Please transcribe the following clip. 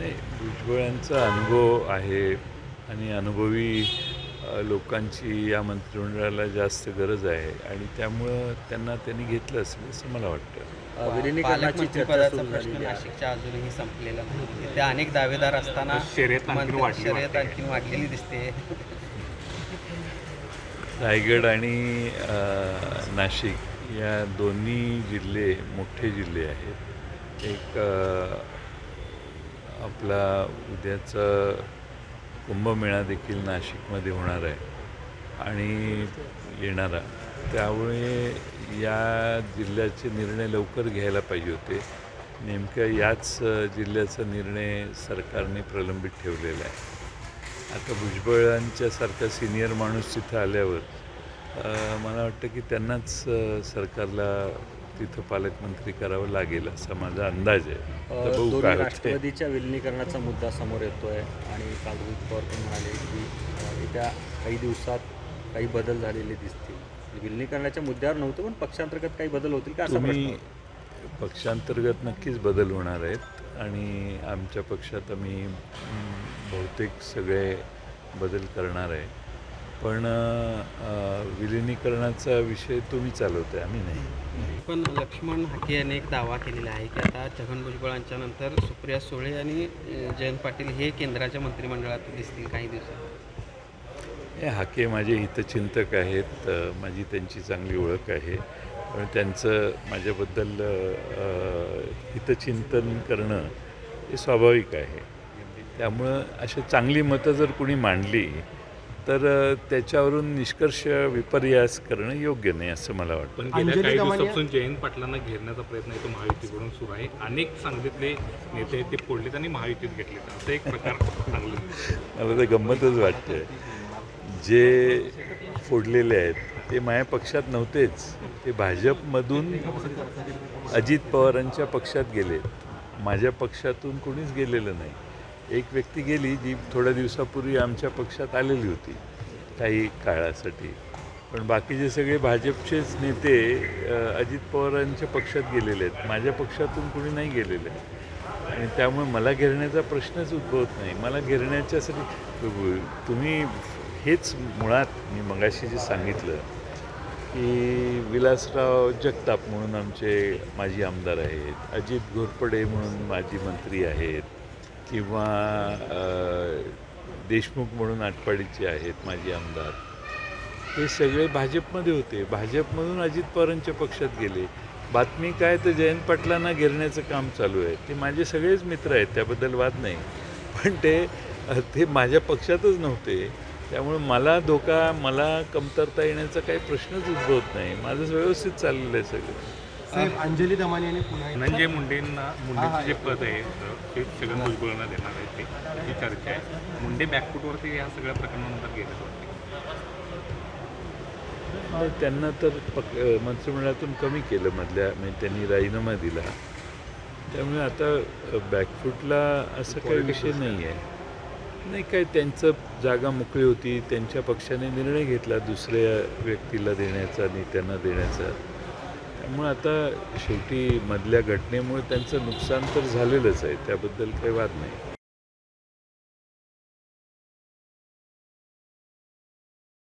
नाही भुजबळांचा अनुभव आहे आणि अनुभवी लोकांची या मंत्रिमंडळाला जास्त गरज आहे आणि त्यामुळं त्यांना त्यांनी घेतलं असेल असं मला वाटतं. विलिनीकरणाची चर्चा प्रश्न नाशिकच्या अजूनही संपलेला नाही. ते अनेक दावेदार असताना शर्यत. आणखी वाढलेली दिसते. रायगड आणि नाशिक या दोन्ही जिल्हे मोठे जिल्हे आहेत. एक आपला उद्याचा कुंभमेळा देखील नाशिकमध्ये होणार आहे आणि येणारा त्यामुळे या जिल्ह्याचे निर्णय लवकर घ्यायला पाहिजे होते. नेमक्या याच जिल्ह्याचा निर्णय सरकारने प्रलंबित ठेवलेला आहे. आता भुजबळांच्यासारखा सिनियर माणूस तिथं आल्यावर मला वाटतं की त्यांनाच सरकारला तिथं पालकमंत्री करावं लागेल असा माझा अंदाज आहे बघू काय. राष्ट्रवादीच्या विलिनीकरणाचा मुद्दा समोर येतोय आणि काल रोहित पवार पण म्हणाले की येत्या काही दिवसात काही बदल झालेले दिसतील विलिनीकरणाच्या मुद्द्यावर नव्हतं पण पक्षांतर्गत काही बदल होतील का असा. पक्षांतर्गत नक्कीच बदल होणार आहेत आणि आमच्या पक्षात आम्ही बहुतेक सगळे बदल करणार आहे पण विलिनीकरणाचा विषय तुम्ही चालवताय आम्ही नाही. पण लक्ष्मण हाके यांनी एक दावा केलेला आहे की आता छगन भुजबळांच्या नंतर सुप्रिया सुळे आणि जयंत पाटील हे केंद्राच्या मंत्रिमंडळात दिसतील काही दिवसात. हे हाके माझे हितचिंतक आहेत माझी त्यांची चांगली ओळख आहे. पण त्यांचं माझ्याबद्दल हितचिंतन करणं हे स्वाभाविक आहे. त्यामुळं अशी चांगली मतं जर कुणी मांडली तर त्याच्यावरून निष्कर्ष विपर्यास करणं योग्य नाही असं मला वाटतं. पण गेल्या काही दिवसापासून जयंत पाटलांना घेरण्याचा प्रयत्न आहे तो महायुतीकडून सुरू आहे. अनेक सांगलीतले नेते आहेत ते फोडलेत आणि महायुतीत घेतले असा एक प्रकार चांगला मला तर गंमतच वाटते जे फोडलेले आहेत ते माझ्या पक्षात नव्हतेच. ते भाजपमधून अजित पवारांच्या पक्षात गेले माझ्या पक्षातून कोणीच गेलेलं नाही. एक व्यक्ती गेली जी थोड्या दिवसापूर्वी आमच्या पक्षात आलेली होती काही काळासाठी. पण बाकीचे सगळे भाजपचेच नेते अजित पवारांच्या पक्षात गेलेले आहेत. माझ्या पक्षातून कुणी नाही गेलेले आणि त्यामुळे मला घेरण्याचा प्रश्नच उद्भवत नाही. मला घेरण्याच्यासाठी तुम्ही हेच मुळात मी मगाशी जे सांगितलं की विलासराव जगताप म्हणून आमचे माजी आमदार आहेत अजित घोरपडे म्हणून माजी मंत्री आहेत किंवा देशमुख म्हणून आटपाडीचे आहेत माजी आमदार. हे सगळे भाजपमध्ये होते. भाजपमधून अजित पवारांच्या पक्षात गेले. बातमी काय तर जयंत पाटलांना घेरण्याचं काम चालू आहे. ते माझे सगळेच मित्र आहेत त्याबद्दल वाद नाही. पण ते ते माझ्या पक्षातच नव्हते. त्यामुळे मला धोका मला कमतरता येण्याचा काही प्रश्नच उद्भवत नाही. माझं व्यवस्थित चाललेलं आहे सगळं. साहेब अंजली दमानी यांनी पुन्हा धनंजय मुंडेंना मुंडेचं जे पद आहे ते छगन भुजबळांना देणार आहे ते ही चर्चा आहे. मुंडे बॅकफुटवरती या सगळ्या प्रकरणानंतर गेले त्यांना तर पक मंत्रिमंडळातून कमी केलं मधल्या म्हणजे त्यांनी राजीनामा दिला. त्यामुळे आता बॅकफुटला असं काही विषय नाही आहे नाही काय त्यांचं जागा मोकळी होती त्यांच्या पक्षाने निर्णय घेतला दुसऱ्या व्यक्तीला देण्याचा नेत्यांना देण्याचा. मग आता शेवटी मधल्या घटनेमुळे त्यांचं नुकसान तर झालेलंच आहे त्याबद्दल काही वाद नाही.